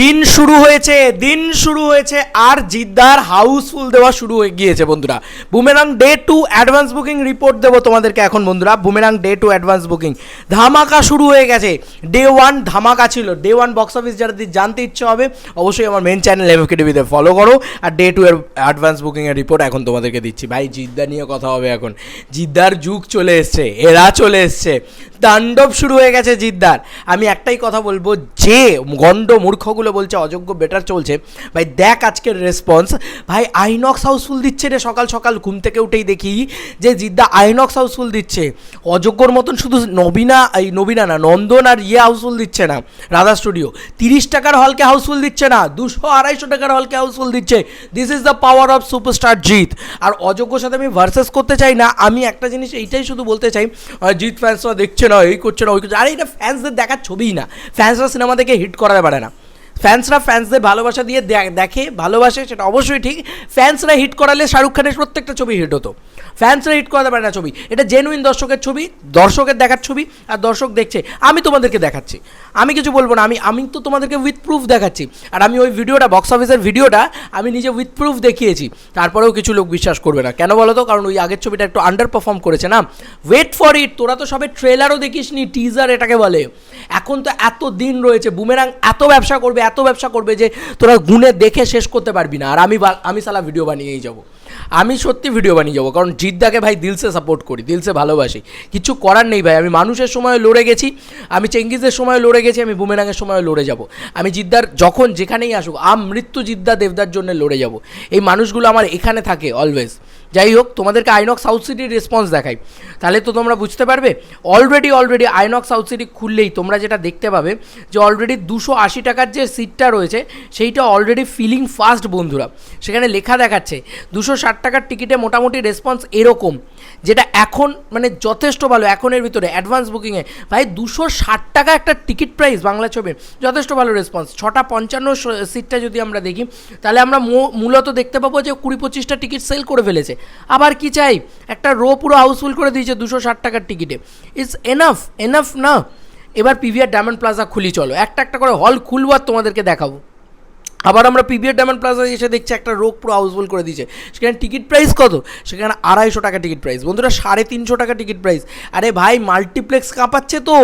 দিন শুরু হয়েছে, দিন শুরু হয়েছে, আর জিদ্দার হাউসফুল দেওয়া শুরু হয়ে গিয়েছে বন্ধুরা। Boomerang day two advance booking report দেবো তোমাদেরকে এখন বন্ধুরা। Boomerang day two advance booking ধামাকা শুরু হয়ে গেছে। ডে ওয়ান ধামাকা ছিল। ডে ওয়ান বক্স অফিস যারা জানতে ইচ্ছে হবে, অবশ্যই আমার মেন চ্যানেল এমএফকে টিভিতে ফলো করো। আর ডে টু এর অ্যাডভান্স বুকিংয়ের রিপোর্ট এখন তোমাদেরকে দিচ্ছি। ভাই, জিদ্দা নিয়ে কথা হবে এখন। জিদ্দার যুগ চলে এসছে, এরা চলে এসছে। তাণ্ডব শুরু হয়ে গেছে জিদ্দার। আমি একটাই কথা বলব, যে গন্ড মূর্খগুলো বলছে, অযোগ্য বেটার চলছে। ভাই, দেখ আজকের রেসপন্স ভাই আইনক্স হাউসফুল দিচ্ছে রে সকাল সকাল, ঘুম থেকে উঠেই দেখি যে জিদ্দা আইনক্স হাউসফুল দিচ্ছে। অযোগ্যর মতন শুধু নবীনা, এই নবীনা না, নন্দন আর ইয়ে হাউসফুল দিচ্ছে না, রাধা স্টুডিও তিরিশ টাকার হলকে হাউসফুল দিচ্ছে না, দুশো আড়াইশো টাকার হলকে হাউসফুল দিচ্ছে। This is the power of superstar Jeet. আর অযোগ্যর সাথে আমি ভার্সেস করতে চাই না, আমি একটা জিনিস এইটাই শুধু বলতে চাই জিৎ ফ্যান্সরা দেখছে না, এই করছে না, ওই করছে আরে, এটা ফ্যান্সদের দেখার ছবিই না। ফ্যান্সরা সিনেমা থেকে হিট করাতে পারে না। ফ্যান্সরা ফ্যান্সদের ভালোবাসা দিয়ে দেখে, ভালোবাসে, সেটা অবশ্যই ঠিক। ফ্যান্সরা হিট করালে শাহরুখ খানের প্রত্যেকটা ছবি হিট হতো। ফ্যান্সরা হিট করাতে পারে না ছবি। এটা জেনুইন দর্শকের ছবি, দর্শকের দেখার ছবি, আর দর্শক দেখছে, আমি তোমাদেরকে দেখাচ্ছি। আমি কিছু বলব না, আমি আমি তো তোমাদেরকে উইথ প্রুফ দেখাচ্ছি। আর আমি ওই ভিডিওটা বক্স অফিসের ভিডিওটা, আমি নিজে উইথ প্রুফ দেখিয়েছি। তারপরেও কিছু লোক বিশ্বাস করবে না। কেন বলো তো কারণ ওই আগের ছবিটা একটু আন্ডার পারফর্ম করেছে না? ওয়েট ফর ইট তোরা তো সবে ট্রেলারও দেখিসনি টিজার এটাকে বলে। এখন তো এত দিন রয়েছে বুমেরাং এত ব্যবসা করবে এত ব্যবসা করবে যে তোরা গুনে দেখে শেষ করতে পারবি না। আর আমি আমি সালা ভিডিও বানিয়েই যাব। আমি সত্যি ভিডিও বানিয়ে যাব, কারণ জিদ্দাকে ভাই দিলসে সাপোর্ট করি, দিলসে ভালোবাসি। কিছু করার নেই ভাই, আমি মানুষের সময় লড়ে গেছি, আমি চেঙ্গিজের সময় লড়ে গেছি, আমি বুমেরাঙের সময় লড়ে যাব। আমি জিদ্দার যখন যেখানেই আসুক, আম মৃত্যু জিদ্দা দেবদার জন্য লড়ে যাব। এই মানুষগুলো আমার এখানে থাকে অলওয়েজ যাই হোক তোমাদেরকে আইনক্স সাউথ সিটির রেসপন্স দেখাই। তাহলে তো তোমরা বুঝতে পারবে already already INOX South City খুললেই তোমরা যেটা দেখতে পাবে যে অলরেডি দুশো আশি টাকার যে সিটটা রয়েছে, সেইটা অলরেডি ফিলিং ফাস্ট বন্ধুরা। সেখানে লেখা দেখাচ্ছে, দুশো ষাট টাকার টিকিটে মোটামুটি রেসপন্স এরকম, যেটা এখন মানে যথেষ্ট ভালো, এখনের ভিতরে অ্যাডভান্স বুকিংয়ে ভাই, দুশো ষাট টাকা একটা টিকিট প্রাইস বাংলা ছবির, যথেষ্ট ভালো রেসপন্স ছটা পঞ্চান্ন সিটটা যদি আমরা দেখি, তাহলে আমরা মূলত দেখতে পাবো যে কুড়ি পঁচিশটা টিকিট সেল করে ফেলেছে। আবার কি চাই? একটা রো পুরো হাউসফুল করে দিয়েছে দুশো ষাট টাকার টিকিটে ইটস এনাফ এনাফ না? এবার পিভিআর ডায়মন্ড প্লাজা খুলি, চলো। একটা একটা করে হল খুলবো আর তোমাদেরকে দেখাবো। আবার আমরা পিভিআর ডায়মন্ড প্লাজা এসে দেখছি একটা রোগ পুরো হাউসফুল করে দিয়েছে। সেখানে টিকিট প্রাইস কত? সেখানে আড়াইশো টাকা টিকিট প্রাইস বন্ধুরা, সাড়ে তিনশো টাকা টিকিট প্রাইস আরে ভাই মাল্টিপ্লেক্স কাঁপাচ্ছে তো।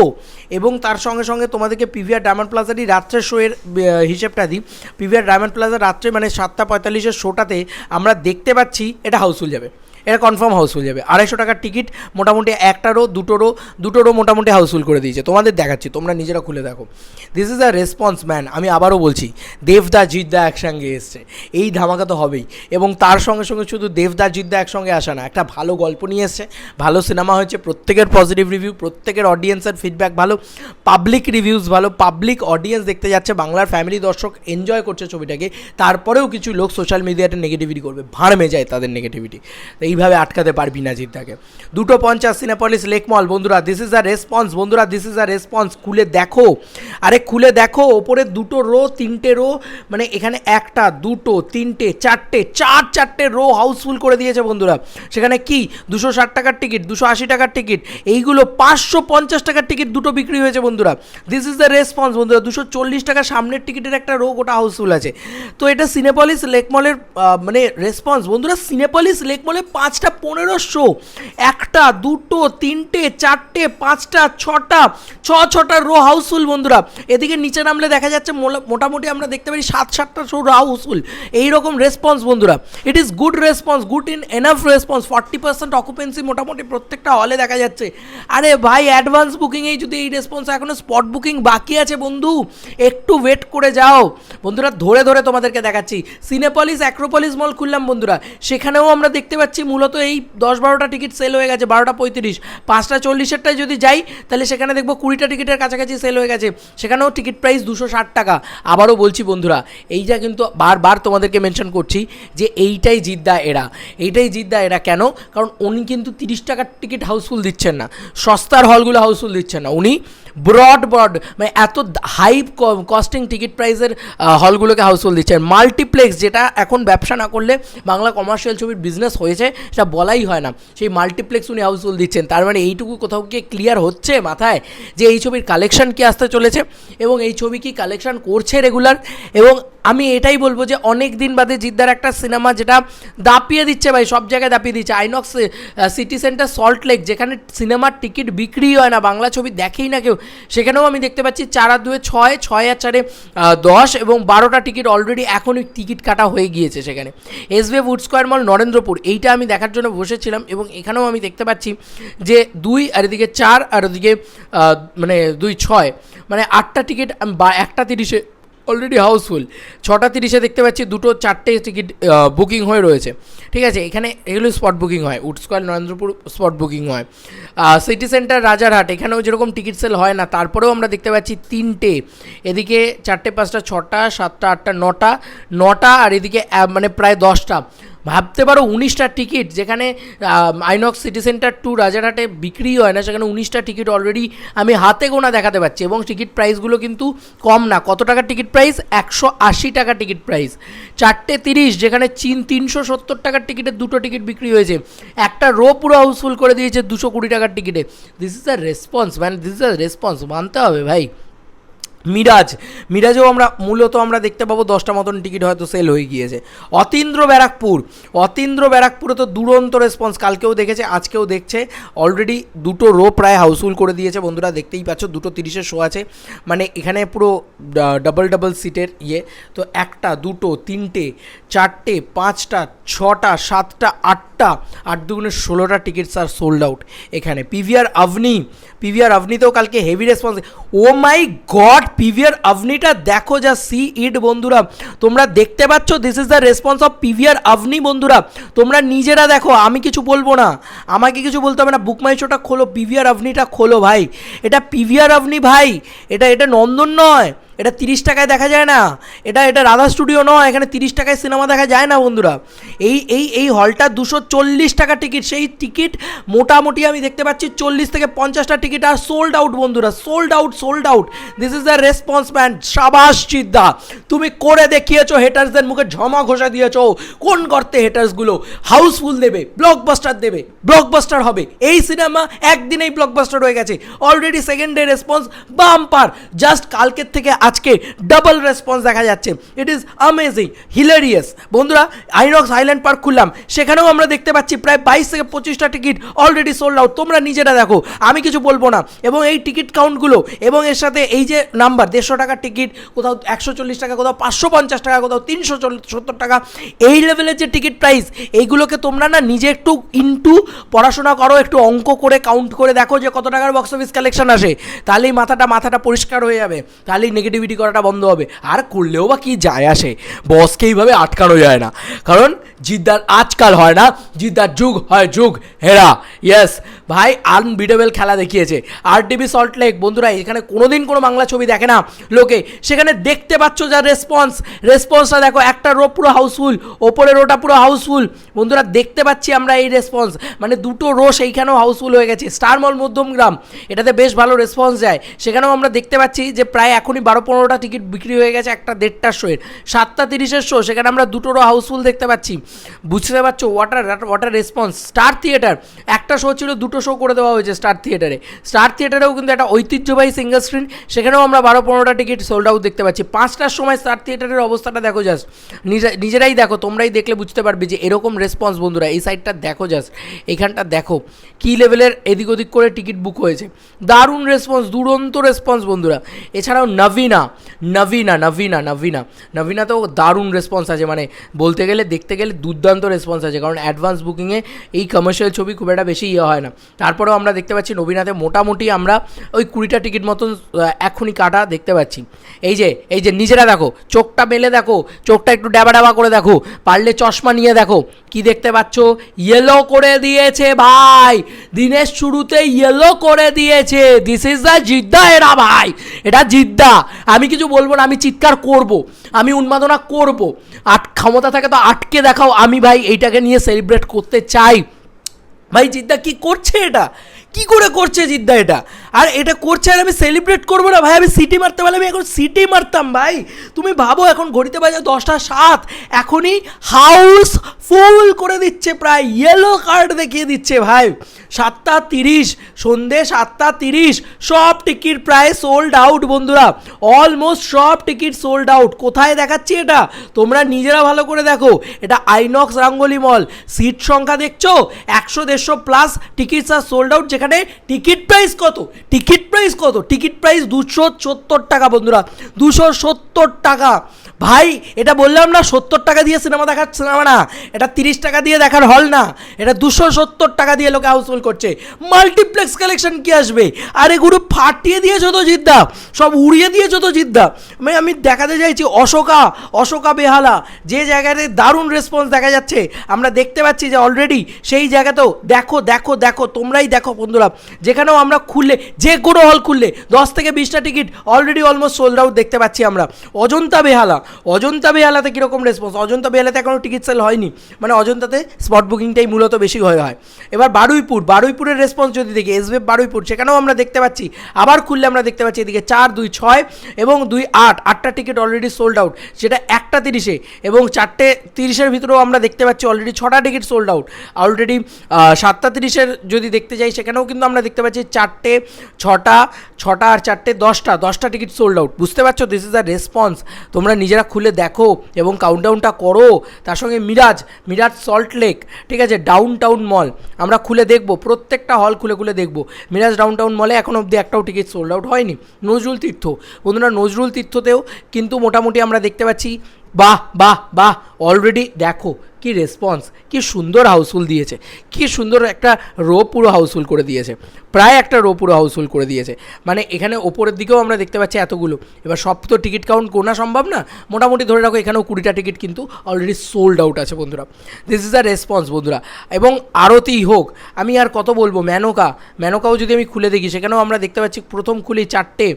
এবং তার সঙ্গে সঙ্গে তোমাদেরকে পিভিআর ডায়মন্ড প্লাজারই রাত্রের শোয়ের হিসেবটা দিই। পিভিআর ডায়মন্ড প্লাজা রাত্রে মানে সাতটা পঁয়তাল্লিশের শোটাতে আমরা দেখতে পাচ্ছি, এটা হাউসফুল যাবে। এটা কনফার্ম হাউসফুল যাবে। আড়াইশো টাকার টিকিট মোটামুটি একটা রো দুটো রো দুটো রো মোটামুটি হাউসফুল করে দিয়েছে। তোমাদের দেখাচ্ছি, তোমরা নিজেরা খুলে দেখো। This is a response man আমি আবারও বলছি দেবদা জিদ্দা একসঙ্গে এসছে। এই ধামাকা তো হবেই। এবং তার সঙ্গে সঙ্গে শুধু দেবদা জিদ্দা একসঙ্গে আসা না, একটা ভালো গল্প নিয়ে এসছে। ভালো সিনেমা হয়েছে, প্রত্যেকের পজিটিভ রিভিউ প্রত্যেকের অডিয়েন্সের ফিডব্যাক ভালো পাবলিক রিভিউজ ভালো পাবলিক অডিয়েন্স দেখতে যাচ্ছে, বাংলার ফ্যামিলি দর্শক এনজয় করছে ছবিটাকে। তারপরেও কিছু লোক সোশ্যাল মিডিয়াতে নেগেটিভিটি করবে ভাড়মে যায় তাদের নেগেটিভিটি তো এইভাবে আটকাতে পারবি না জিদ্দাকে। দুটো পঞ্চাশ সিনেপলিস লেকমল বন্ধুরা দিস ইজ আ রেসপন্স বন্ধুরা দিস ইজ আ রেসপন্স খুলে দেখো। আরে, খুলে দেখো, ওপরে দুটো রো তিনটে রো মানে এখানে একটা, দুটো, তিনটে, চারটে, চার চারটে রো হাউসফুল করে দিয়েছে বন্ধুরা। সেখানে কি? দুশো ষাট টাকার টিকিট দুশো আশি টাকার টিকিট এইগুলো পাঁচশো পঞ্চাশ টাকার টিকিট দুটো বিক্রি হয়েছে বন্ধুরা। দিস ইজ দ্য রেসপন্স বন্ধুরা, দুশো চল্লিশ টাকা সামনের টিকিটের একটা রো গোটা হাউসফুল আছে। তো এটা সিনেপলিস লেকমলের মানে রেসপন্স বন্ধুরা সিনেপলিস লেকমলে পাঁচটা পনেরোশো, একটা, দুটো, তিনটে, চারটে, পাঁচটা, ছটা, ছ, ছটা রো হাউসফুল বন্ধুরা। এদিকে নিচে নামলে দেখা যাচ্ছে মোটামুটি আমরা দেখতে পারি সাত, সাতটা শো হাউসফুল এইরকম রেসপন্স বন্ধুরা। It is good response good in enough response forty percent occupancy মোটামুটি প্রত্যেকটা হলে দেখা যাচ্ছে। আরে ভাই অ্যাডভান্স বুকিংয়েই যদি এই রেসপন্স এখনও স্পট বুকিং বাকি আছে বন্ধু। একটু ওয়েট করে যাও। বন্ধুরা, ধরে ধরে তোমাদেরকে দেখাচ্ছি। সিনেপলিস অ্যাক্রোপলিস মল খুললাম বন্ধুরা। সেখানেও আমরা দেখতে পাচ্ছি মূলত এই দশ বারোটা টিকিট সেল হয়ে গেছে, বারোটা পঁয়ত্রিশ। পাঁচটা চল্লিশেরটায় যদি যাই, তাহলে সেখানে দেখব কুড়িটা টিকিটের কাছাকাছি সেল হয়ে গেছে। সেখানেও টিকিট প্রাইস দুশো ষাট টাকা। আবারও বলছি বন্ধুরা, এইটা কিন্তু বারবার তোমাদেরকে মেনশন করছি যে এইটাই জিদ্দা এরা। এইটাই জিদ্দা এরা কেন? কারণ উনি কিন্তু তিরিশ টাকার টিকিট হাউসফুল দিচ্ছেন না। সস্তার হলগুলো হাউসফুল দিচ্ছেন না। উনি ব্রড ব্রড মানে এত হাই কস্টিং টিকিট প্রাইসের হলগুলোকে হাউসফুল দিচ্ছেন। মাল্টিপ্লেক্স যেটা এখন ব্যবসা না করলে বাংলা কমার্শিয়াল ছবির বিজনেস হয়েছে। সেটা বলাই হয় না। সেই মাল্টিপ্লেক্স উনি হাউসফুল দিচ্ছেন। তার মানে এইটুকু কোথাও গিয়ে ক্লিয়ার হচ্ছে মাথায় যে এই ছবির কালেকশন কি আসতে চলেছে এবং এই ছবি কি কালেকশন করছে রেগুলার এবং আমি এটাই বলব যে অনেক দিন বাদে জিদ্দার একটা সিনেমা যেটা দাপিয়ে দিচ্ছে ভাই, সব জায়গায় দাপিয়ে দিচ্ছে। INOX City Centre Salt Lake যেখানে সিনেমার টিকিট বিক্রি হয় না, বাংলা ছবি দেখেই না কেউ। সেখানেও আমি দেখতে পাচ্ছি চার আর দুয়ে ছয় ছয় আর চারে দশ এবং বারোটা টিকিট অলরেডি এখনই টিকিট কাটা হয়ে গিয়েছে সেখানে। এস উড স্কোয়ার মল নরেন্দ্রপুর। এইটা আমি দেখার জন্য বসেছিলাম এবং এখানেও আমি দেখতে পাচ্ছি যে দুই আর এদিকে চার আর ওদিকে মানে দুই ছয়। মানে আটটা টিকিট বা একটা তিরিশে অলরেডি হাউসফুল ছটা তিরিশে দেখতে পাচ্ছি, দুটো চারটে টিকিট বুকিং হয়ে রয়েছে। ঠিক আছে, এখানে এগুলো স্পট বুকিং হয়। Wood square, Narendrapur spot booking হয়। সিটি সেন্টার রাজারহাট, এখানেও যেরকম টিকিট সেল হয় না, তারপরেও আমরা দেখতে পাচ্ছি তিনটে। এদিকে চারটে, পাঁচটা, ছটা, সাতটা, আটটা, নটা। নটা আর এদিকে মানে প্রায় দশটা। ভাবতে পারো উনিশটা টিকিট, যেখানে আইনক্স সিটি সেন্টার টু রাজারহাটে বিক্রি হয় না, সেখানে উনিশটা টিকিট অলরেডি আমি হাতে গোনা দেখাতে পাচ্ছি এবং টিকিট প্রাইসগুলো কিন্তু কম না। কত টাকার টিকিট প্রাইস? একশো আশি টাকা টিকিট প্রাইস। চারটে তিরিশ, যেখানে চীন তিনশো সত্তর টাকার টিকিটের দুটো টিকিট বিক্রি হয়েছে। একটা রো পুরো হাউসফুল করে দিয়েছে দুশো কুড়ি টাকার টিকিটে। This is a response man this is a response মানতে হবে ভাই। মিরাজ, মিরাজেও আমরা মূলত আমরা দেখতে পাবো দশটা মতন টিকিট হয়তো সেল হয়ে গিয়েছে। অতীন্দ্র ব্যারাকপুর, অতীন্দ্র ব্যারাকপুরে তো দুরন্ত রেসপন্স কালকেও দেখেছে, আজকেও দেখছে। অলরেডি দুটো রো প্রায় হাউসফুল করে দিয়েছে বন্ধুরা, দেখতেই পাচ্ছ, দুটো তিরিশের শো আছে। মানে এখানে পুরো ডাবল ডাবল সিটের ইয়ে। তো একটা, দুটো, তিনটে, চারটে, পাঁচটা, ছটা, সাতটা, আটটা, আট দুগুণে ষোলোটা টিকিটস আর সোল্ড আউট এখানে। পিভিআর আভনি পিভিআর আভনিতেও কালকে heavy response oh my god PVR আভনিটা দেখো যা সি ইট বন্ধুরা। তোমরা দেখতে পাচ্ছ this is the response of PVR Avani বন্ধুরা। তোমরা নিজেরা দেখো, আমি কিছু বলব না। আমাকে কিছু বলতে হবে না বুকমাই শোটা খোলো পিভিআর আভনিটা খোলো ভাই। এটা পিভিআর আভনি ভাই। এটা এটা নন্দন নয়। এটা তিরিশ টাকায় দেখা যায় না। এটা এটা রাধা স্টুডিও নয়, এখানে তিরিশ টাকায় সিনেমা দেখা যায় না বন্ধুরা। এই এই এই হলটা দুশো চল্লিশ টাকা টিকিট, সেই টিকিট মোটামুটি আমি দেখতে পাচ্ছি চল্লিশ থেকে পঞ্চাশটা টিকিট আর সোল্ড আউট বন্ধুরা sold out sold out this is the response man সাবাস চিদ্দা। তুমি করে দেখিয়েছো হেটার্সদের মুখে, ঝমা ঘষা দিয়েছ। কোন গর্তে হেটার্সগুলো হাউসফুল দেবে ব্লকবাস্টার দেবে ব্লকবাস্টার হবে। এই সিনেমা একদিনেই ব্লকবাস্টার হয়ে গেছে। Already second day response bumper just কালকের থেকে আজকে ডাবল রেসপন্স দেখা যাচ্ছে। ইট ইজ অ্যামেজিং হিলেরিয়াস বন্ধুরা আইনক্স আইল্যান্ড পার্ক খুললাম। সেখানেও আমরা দেখতে পাচ্ছি প্রায় বাইশ থেকে পঁচিশটা টিকিট অলরেডি সোল্ড আউট তোমরা নিজেরা দেখো, আমি কিছু বলব না। এবং এই টিকিট কাউন্টগুলো এবং এর সাথে এই যে নাম্বার দেড়শো টাকার টিকিট কোথাও একশো চল্লিশ টাকা, কোথাও পাঁচশো পঞ্চাশ টাকা, কোথাও তিনশো সত্তর টাকা, এই লেভেলের যে টিকিট প্রাইস এইগুলোকে তোমরা না নিজে একটু ইনটু পড়াশোনা করো, একটু অঙ্ক করে কাউন্ট করে দেখো যে কত টাকার বক্স অফিস কালেকশন আসে। তাহলেই মাথাটা মাথাটা পরিষ্কার হয়ে যাবে। তাহলেই নেগেটিভিটি করাটা বন্ধ হবে। আর করলেও বা কি যায় আসে? বসকে এইভাবে আটকানো যায় না। কারণ জিদ্দার আজকাল হয় না, জিদ্দার যুগ হয় যুগ। হেরা ইয়েস ভাই আনবিটেবল খেলা দেখিয়েছে। আর টিভি সল্ট লেক বন্ধুরা, এখানে কোনোদিন কোনো বাংলা ছবি দেখে না লোকে। সেখানে দেখতে পাচ্ছ যা রেসপন্স রেসপন্সটা দেখো, একটা রো পুরো হাউসফুল ওপরে রোটা পুরো হাউসফুল বন্ধুরা, দেখতে পাচ্ছি আমরা এই রেসপন্স মানে দুটো রো সেইখানেও হাউসফুল হয়ে গেছে। স্টার মল মধ্যমগ্রাম এটাতে বেশ ভালো রেসপন্স যায়। সেখানেও আমরা দেখতে পাচ্ছি যে প্রায় এখনই বারো পনেরোটা টিকিট বিক্রি হয়ে গেছে একটা দেড়টার শোয়ের সাতটা তিরিশের শো সেখানে আমরা দুটো রো হাউসফুল দেখতে পাচ্ছি। বুঝতে পারছ? Water water response star theatre একটা শো ছিল দুটো শো করে দেওয়া হয়েছে স্টার থিয়েটারে স্টার থিয়েটারেও কিন্তু একটা ঐতিহ্যবাহী সিঙ্গল স্ক্রিন সেখানেও আমরা বারো পনেরোটা টিকিট সোল্ড আউট দেখতে পাচ্ছি। পাঁচটার সময় স্টার থিয়েটারের অবস্থাটা দেখো জাস্ট নিজেরাই দেখো, তোমরাই দেখলে বুঝতে পারবে যে এরকম রেসপন্স বন্ধুরা, এই সাইডটা দেখো জাস্ট এখানটা দেখো, কী লেভেলের এদিক ওদিক করে টিকিট বুক হয়েছে। দারুণ রেসপন্স দুরন্ত রেসপন্স বন্ধুরা। এছাড়াও নভিনা নভিনা নভিনা নভিনা নভিনাতেও দারুণ রেসপন্স আছে মানে বলতে গেলে, দেখতে গেলে দুর্দান্ত রেসপন্স আছে। কারণ অ্যাডভান্স বুকিংয়ে এই কমার্শিয়াল ছবি খুব একটা বেশি ইয়ে হয় না। তারপরেও আমরা দেখতে পাচ্ছি নবীনাথে মোটামুটি আমরা ওই কুড়িটা টিকিট মতন এখনই কাটা দেখতে পাচ্ছি। এই যে এই যে নিজেরা দেখো, চোখটা মেলে দেখো, চোখটা একটু ড্যাবা ড্যাবা করে দেখো, পারলে চশমা নিয়ে দেখো। কি দেখতে পাচ্ছ? ইয়েলো করে দিয়েছে ভাই। দিনের শুরুতে ইয়েলো করে দিয়েছে। দিস ইজ দ্য জিদ্দা এরা ভাই। এটা জিদ্দা। আমি কিছু বলব না, আমি চিৎকার করব। আমি উন্মাদনা করব। আট, ক্ষমতা থাকে তো আটকে দেখাও। আমি ভাই, এইটাকে নিয়ে সেলিব্রেট করতে চাই। ভাই, জিদ্দা কি করছে এটা? কি করে করছে জিদ্দা এটা? আর এটা করছে আর আমি সেলিব্রেট করব না, ভাই, আমি সিটি মারতে পারলে আমি এখন সিটি মারতাম, ভাই। তুমি ভাবো এখন ঘড়িতে বাজে দশটা সাত, এখনই হাউস ফুল করে দিচ্ছে, প্রায় ইয়েলো কার্ড দেখিয়ে দিচ্ছে, ভাই। সাতটা তিরিশ, সন্ধে সাতটা তিরিশ, সব টিকিট প্রায় সোল্ড আউট বন্ধুরা। অলমোস্ট সব টিকিট সোল্ড আউট কোথায় দেখাচ্ছি এটা? তোমরা নিজেরা ভালো করে দেখো। এটা আইনক্স রাঙ্গলি মল সিট সংখ্যা দেখছ? একশো, দেড়শো plus tickets are sold out যেখানে টিকিট প্রাইস কত? টিকিট প্রাইস কত? টিকিট প্রাইস দুশো সত্তর টাকা বন্ধুরা। দুশো সত্তর টাকা। ভাই, এটা বললাম না, সত্তর টাকা দিয়ে সিনেমা দেখার সিনেমা না। এটা তিরিশ টাকা দিয়ে দেখার হল না। এটা দুশো সত্তর টাকা দিয়ে লোকে হাউসফুল করছে। মাল্টিপ্লেক্স কালেকশন কি আসবে? আর এগুলো ফাটিয়ে দিয়েছ তো জিদ্দা। সব উড়িয়ে দিয়েছ তো জিদ্দা। মানে আমি দেখাতে চাইছি অশোকা অশোকা বেহালা। যে জায়গাতে দারুণ রেসপন্স দেখা যাচ্ছে। আমরা দেখতে পাচ্ছি যে অলরেডি সেই জায়গাতেও দেখো দেখো দেখো, তোমরাই দেখো বন্ধুরা। যেখানেও আমরা খুললে, যে কোনো হল খুললে, দশ থেকে বিশটা ticket already almost sold out দেখতে পাচ্ছি আমরা। অজন্তা বেহালা অজন্তা বেহালাতে কীরকম রেসপন্স অজন্তা বেহালাতে এখনও টিকিট সেল হয়নি। মানে অজন্তাতে স্পট বুকিংটাই মূলত বেশি হয়ে হয়। এবার বারুইপুর, বারুইপুরের রেসপন্স যদি দেখি এসবেব বারুইপুর, সেখানেও আমরা দেখতে পাচ্ছি, আবার খুললে আমরা দেখতে পাচ্ছি এদিকে চার, দুই, ছয় এবং দুই, আট, আটটা টিকিট অলরেডি সোল্ড আউট সেটা একটা তিরিশে এবং চারটে তিরিশের ভিতরেও আমরা দেখতে পাচ্ছি অলরেডি ছটা টিকিট সোল্ড আউট অলরেডি সাতটা তিরিশের যদি দেখতে যাই, সেখানেও কিন্তু আমরা দেখতে পাচ্ছি চারটে, ছটা ছটা আর চারটে, দশটা দশটা টিকিট সোল্ড আউট বুঝতে পারছ? দিস ইজ আ রেসপন্স তোমরা নিজেরা খুলে দেখো এবং কাউন্টডাউনটা করো। তার সঙ্গে মিরাজ মিরাজ সল্ট লেক ঠিক আছে? ডাউন টাউন মল আমরা খুলে দেখব, প্রত্যেকটা হল খুলে খুলে দেখব। মিরাজ ডাউন টাউন মলে এখন অবধি একটাও টিকিট সোল্ড আউট হয়নি। নজরুল তীর্থ, বন্ধুরা নজরুল তীর্থতেও কিন্তু মোটামুটি আমরা দেখতে পাচ্ছি, বাহ বাহ বাহ অলরেডি দেখো কি রেসপন্স কি সুন্দর হাউসফুল দিয়েছে, কি সুন্দর একটা রো পুরো হাউসফুল করে দিয়েছে। প্রায় একটা রো পুরো হাউসফুল করে দিয়েছে। মানে এখানে ওপরের দিকেও আমরা দেখতে পাচ্ছি এতগুলো। এবার সব তো টিকিট কাউন্ট কোনা সম্ভব না। মোটামুটি ধরে রাখো, এখানেও কুড়িটা টিকিট কিন্তু অলরেডি সোল্ড আউট আছে বন্ধুরা। দিস ইজ আ রেসপন্স বন্ধুরা। এবং আরতি হোক, আমি আর কত বলব ম্যানোকা ম্যানোকাও যদি আমি খুলে দেখি, সেখানেও আমরা দেখতে পাচ্ছি প্রথম খুলি চারটে,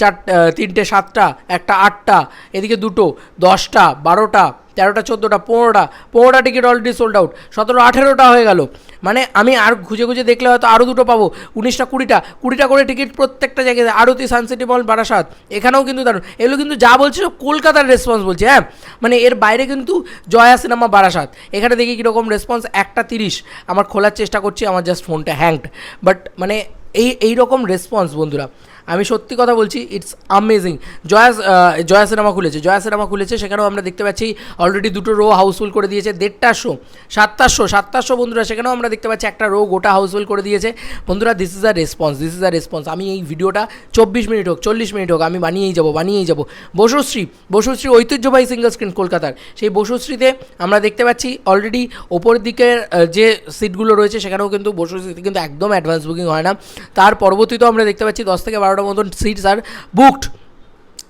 চার তিনটে, সাতটা, একটা আটটা, এদিকে দুটো, দশটা, বারোটা, তেরোটা, চোদ্দোটা, পনেরোটা পনেরোটা টিকিট অলরেডি সোল্ড আউট সতেরো, আঠেরোটা হয়ে গেল। মানে আমি আর খুঁজে খুঁজে দেখলে হয়তো আরও দুটো পাবো। উনিশটা কুড়িটা কুড়িটা করে টিকিট প্রত্যেকটা জায়গায়। আরতি, সানসিটি মল, বারাসাত, এখানেও কিন্তু দারুণ। এগুলো কিন্তু যা বলছি কলকাতার রেসপন্স বলছে হ্যাঁ? মানে এর বাইরে কিন্তু জয়া সিনেমা, বারাসাত। এখানে দেখি কীরকম রেসপন্স একটা তিরিশ। আমার খোলার চেষ্টা করছি, আমার জাস্ট ফোনটা হ্যাংড বাট মানে এই এই রকম রেসপন্স বন্ধুরা। আমি সত্যি কথা বলছি it's amazing Jaya ah, Jaya cinema খুলেছে। জয়া সিনেমা খুলেছে সেখানেও আমরা দেখতে পাচ্ছি অলরেডি দুটো রো হাউসফুল করে দিয়েছে দেড়টা শো সাতটার শো সাতটার শো বন্ধুরা সেখানেও আমরা দেখতে পাচ্ছি একটা রো গোটা হাউসফুল করে দিয়েছে। বন্ধুরা this is a response this is a response আমি এই ভিডিওটা চব্বিশ মিনিট হোক চল্লিশ মিনিট হোক আমি বানিয়েই যাব বানিয়েই যাব। বসুশ্রী বসুশ্রী ঐতিহ্যবাহী সিঙ্গল স্ক্রিন কলকাতার। সেই বসুশ্রীতে আমরা দেখতে পাচ্ছি অলরেডি ওপরের দিকের যে সিটগুলো রয়েছে সেখানেও কিন্তু বসুশ্রীতে কিন্তু একদম অ্যাডভান্স বুকিং হয় না। তার পরবর্তীতেও আমরা দেখতে পাচ্ছি দশ থেকে বারোটার মতন seats are booked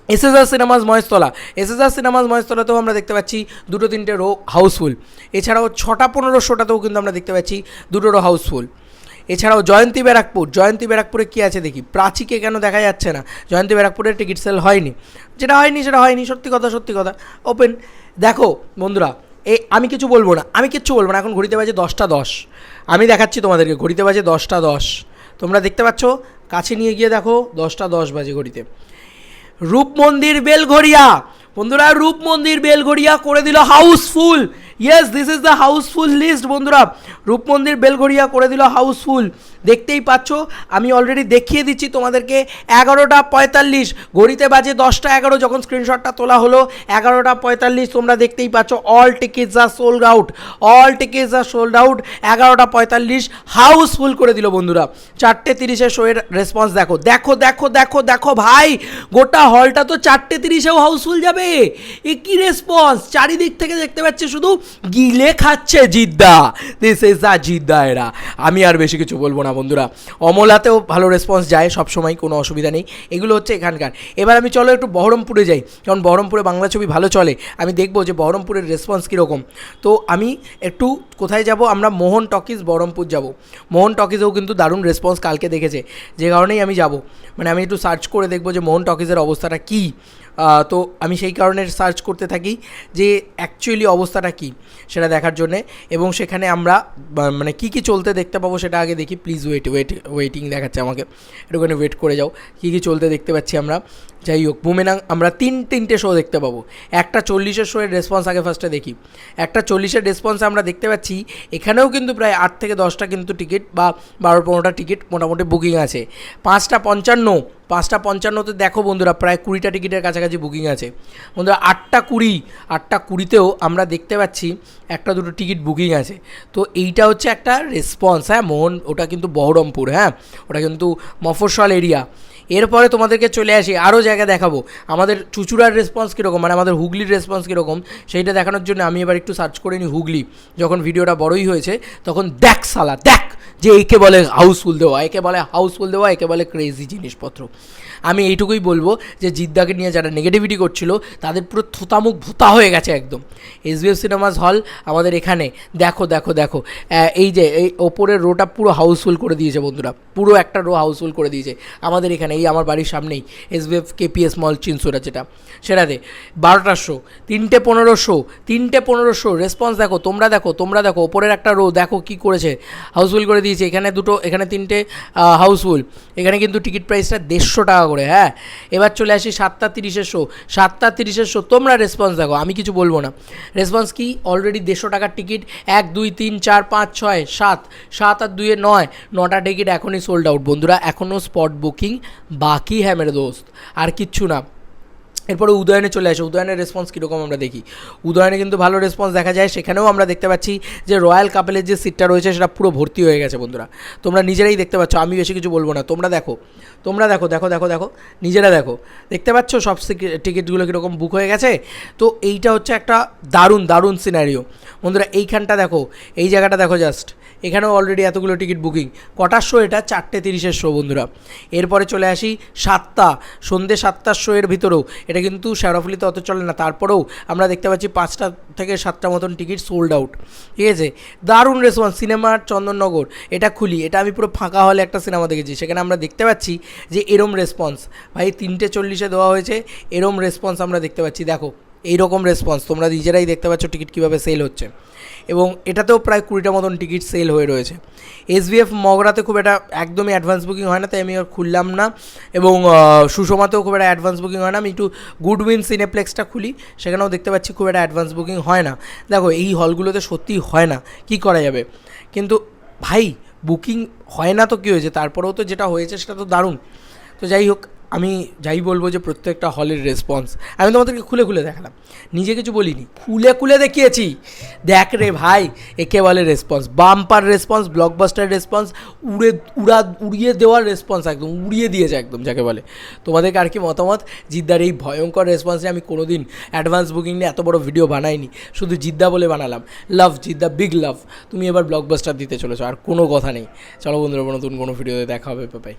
SSR cinemas Maheshtala. SSR cinemas মহেশতলাতেও আমরা দেখতে পাচ্ছি দুটো তিনটে রো হাউসফুল এছাড়াও ছটা পনেরো শোটাতেও কিন্তু আমরা দেখতে পাচ্ছি দুটো রো হাউসফুল এছাড়াও জয়ন্তী ব্যারাকপুর। জয়ন্তী ব্যারাকপুরে কী আছে দেখি? প্রাচীকে কেন দেখা যাচ্ছে না? জয়ন্তী ব্যারাকপুরের টিকিট সেল হয়নি। যেটা হয়নি, সেটা হয়নি। সত্যি কথা সত্যি কথা। ওপেন দেখো, বন্ধুরা, এ, আমি কিছু বলব না। আমি কিচ্ছু বলব না। এখন ঘড়িতে বাজে দশটা দশ। আমি দেখাচ্ছি তোমাদেরকে। ঘড়িতে বাজে দশটা দশ। তোমরা দেখতে পাচ্ছ? কাছে নিয়ে গিয়ে দেখো, দশটা দশ বাজে ঘড়িতে। রূপ মন্দির বেলঘড়িয়া। বন্ধুরা, রূপ মন্দির বেলঘড়িয়া করে দিল housefull. Yes this is the housefull list বন্ধুরা। রূপ মন্দির বেলঘড়িয়া করে দিল হাউসফুল। দেখতেই পাচ্ছ, আমি অলরেডি দেখিয়ে দিচ্ছি তোমাদেরকে এগারোটা পঁয়তাল্লিশ। ঘড়িতে বাজে দশটা এগারো যখন স্ক্রিনশটটা তোলা হলো, এগারোটা পঁয়তাল্লিশ তোমরা দেখতেই পাচ্ছ all tickets are sold out all tickets are sold out এগারোটা পঁয়তাল্লিশ হাউসফুল করে দিল বন্ধুরা। চারটে তিরিশে শোয়ের রেসপন্স দেখো দেখো দেখো দেখো দেখো ভাই, গোটা হলটা তো চারটে তিরিশেও হাউসফুল যাবে। এ কি রেসপন্স চারিদিক থেকে দেখতে পাচ্ছি শুধু গিলে খাচ্ছে জিদ্দা। দিস ইজ দা জিদ্দা এরা। আমি আর বেশি কিছু বলব না। বন্ধুরা। অমলাতেও ভালো রেসপন্স যায়, সবসময় কোনো অসুবিধা নেই। এগুলো হচ্ছে এখানকার। এবার আমি চলো একটু বহরমপুরে যাই। কারণ বহরমপুরে বাংলা ছবি ভালো চলে। আমি দেখব যে বহরমপুরের রেসপন্স কীরকম। তো আমি একটু কোথায় যাব? আমরা মোহন টকিজ বহরমপুর যাব। মোহন টকিজেও কিন্তু দারুণ রেসপন্স কালকে দেখেছে। যে কারণেই আমি যাব। মানে আমি একটু সার্চ করে দেখব যে মোহন টকিজের অবস্থাটা কী। তো আমি সেই কারণে সার্চ করতে থাকি যে অ্যাকচুয়ালি অবস্থাটা কী সেটা দেখার জন্যে। এবং সেখানে আমরা মানে কী কী চলতে দেখতে পাবো সেটা আগে দেখি। প্লিজ ওয়েট ওয়েট ওয়েটিং দেখাচ্ছে আমাকে। একটুখানি ওয়েট করে যাও। কী কী চলতে দেখতে পাচ্ছি আমরা। যাই হোক, বুমেনাং আমরা তিন, তিনটে শো দেখতে পাবো। একটা চল্লিশের শো এর রেসপন্স আগে ফার্স্টে দেখি। একটা চল্লিশের রেসপন্স আমরা দেখতে পাচ্ছি, এখানেও কিন্তু প্রায় আট থেকে দশটা কিন্তু টিকিট বা বারো, পনেরোটা টিকিট মোটামুটি বুকিং আছে। পাঁচটা পঞ্চান্ন, পাঁচটা পঞ্চান্নতে দেখো বন্ধুরা, প্রায় কুড়িটা টিকিটের কাছাকাছি বুকিং আছে। বন্ধুরা, আটটা কুড়ি, আটটা কুড়িতেও আমরা দেখতে পাচ্ছি একটা দুটো টিকিট বুকিং আছে। তো এইটা হচ্ছে একটা রেসপন্স হ্যাঁ মোহন, ওটা কিন্তু বহরমপুর হ্যাঁ ওটা কিন্তু মফস্বল এরিয়া এরপরে তোমাদেরকে চলে আসি আরও জায়গা দেখাবো। আমাদের চুচুড়ার রেসপন্স কীরকম? মানে আমাদের হুগলির রেসপন্স কীরকম? সেইটা দেখানোর জন্য আমি এবার একটু সার্চ করে নিই হুগলি। যখন ভিডিওটা বড়ই হয়েছে, তখন দেখ সালা দেখ! যে একে বলে হাউসফুল দেওয়া, একে বলে হাউসফুল দেওয়া, একে বলে ক্রেজি জিনিসপত্র। আমি এইটুকুই বলব যে জিদ্দাকে নিয়ে যারা নেগেটিভিটি করছিল, তাদের পুরো থুতামুখ ভোতা হয়ে গেছে একদম। এসবিএফ সিনেমাস হল আমাদের এখানে, দেখো দেখো দেখো। এই যে, এই ওপরের রোটা পুরো হাউসফুল করে দিয়েছে বন্ধুরা। পুরো একটা রো হাউসফুল করে দিয়েছে। আমাদের এখানে, এই আমার বাড়ির সামনেই এসবিএফ কেপিএস মল চিনসুরা যেটা সেটাতে বারোটার শো তিনটে পনেরো শো তিনটে পনেরো শো রেসপন্স দেখো, তোমরা দেখো তোমরা দেখো, ওপরের একটা রো দেখো কি করেছে। হাউসফুল করে দিয়েছে, এখানে দুটো, এখানে তিনটে হাউসফুল এখানে কিন্তু টিকিট প্রাইসটা দেড়শো টাকা করে হ্যাঁ? এবার চলে আসি সাতটা তিরিশের শো সাতটা তিরিশের শো তোমরা রেসপন্স দেখো, আমি কিছু বলব না। রেসপন্স কি? অলরেডি দেড়শো টাকার টিকিট এক, দুই, তিন, চার, পাঁচ, ছয়, সাত। সাত আর দুয়ে নয়। নটা টিকিট এখনই সোল্ড আউট বন্ধুরা, এখনও স্পট বুকিং বাকি হ্যাঁ মেরে দোস্ত। আর কিচ্ছু না। এরপরে উদয়নে চলে আসে। উদয়নের রেসপন্স কীরকম আমরা দেখি। উদয়নে কিন্তু ভালো রেসপন্স দেখা যায়। সেখানেও আমরা দেখতে পাচ্ছি যে রয়্যাল কাপেলের যে সিটটা রয়েছে, সেটা পুরো ভর্তি হয়ে গেছে বন্ধুরা। তোমরা নিজেরাই দেখতে পাচ্ছ। আমি বেশি কিছু বলব না। তোমরা দেখো। তোমরা দেখো দেখো দেখো দেখো। নিজেরা দেখো। দেখতে পাচ্ছ সব টিকিটগুলো কীরকম বুক হয়ে গেছে? তো এইটা হচ্ছে একটা দারুণ দারুণ সিনারিও বন্ধুরা, এইখানটা দেখো। এই জায়গাটা দেখো জাস্ট এখানেও অলরেডি এতগুলো টিকিট বুকিং কটার শো এটা? চারটে তিরিশের শো বন্ধুরা। এরপরে চলে আসি সাতটা। সন্ধ্যে সাতটার শো এর ভিতরেও। এটা কিন্তু শ্যারফলিতে অত চলে না। তারপরেও আমরা দেখতে পাচ্ছি পাঁচটা থেকে সাতটা মতন টিকিট সোল্ড আউট ঠিক আছে? দারুণ রেসপন্স সিনেমার চন্দননগর। এটা খুলি। এটা আমি পুরো ফাঁকা হলে একটা সিনেমা দেখেছি। সেখানে আমরা দেখতে পাচ্ছি যে এরম রেসপন্স ভাই, তিনটে চল্লিশে দেওয়া হয়েছে। এরম রেসপন্স আমরা দেখতে পাচ্ছি। দেখো, এইরকম রেসপন্স তোমরা নিজেরাই দেখতে পাচ্ছ টিকিট কীভাবে সেল হচ্ছে। এবং এটাতেও প্রায় কুড়িটা মতন টিকিট সেল হয়ে রয়েছে। এসবিএফ মগরাতে খুব একটা একদমই অ্যাডভান্স বুকিং হয় না, তাই আমি আর খুললাম না। এবং সুষমাতেও খুব একটা অ্যাডভান্স বুকিং হয় না। আমি একটু গুডউইন সিনেপ্লেক্সটা খুলি, সেখানেও দেখতে পাচ্ছি খুব একটা অ্যাডভান্স বুকিং হয় না। দেখো, এই হলগুলোতে সত্যিই হয় না, কি করা যাবে? কিন্তু ভাই বুকিং হয় না তো কী হয়েছে? তারপরেও তো যেটা হয়েছে সেটা তো দারুণ। তো যাই হোক আমি যাই বলব যে প্রত্যেকটা হলের রেসপন্স আমি তোমাদেরকে খুলে খুলে দেখালাম। নিজে কিছু বলিনি। খুলে খুলে দেখিয়েছি। দেখ রে ভাই, একে বলে response bumper response blockbuster response উড়ে, উড়া, উড়িয়ে দেওয়ার রেসপন্স একদম, উড়িয়ে দিয়েছে একদম, যাকে বলে। তোমাদেরকে আর কি মতামত? জিদ্দার এই ভয়ঙ্কর রেসপন্সে আমি কোনোদিন অ্যাডভান্স বুকিং নিয়ে এত বড় ভিডিও বানাইনি। শুধু জিদ্দা বলে বানালাম। লাভ জিদ্দা বিগ লাভ তুমি এবার ব্লকবাস্টার দিতে চলেছো, আর কোনো কথা নেই। চলো বন্ধুরা, নতুন কোনো ভিডিওতে দেখা হবে পাই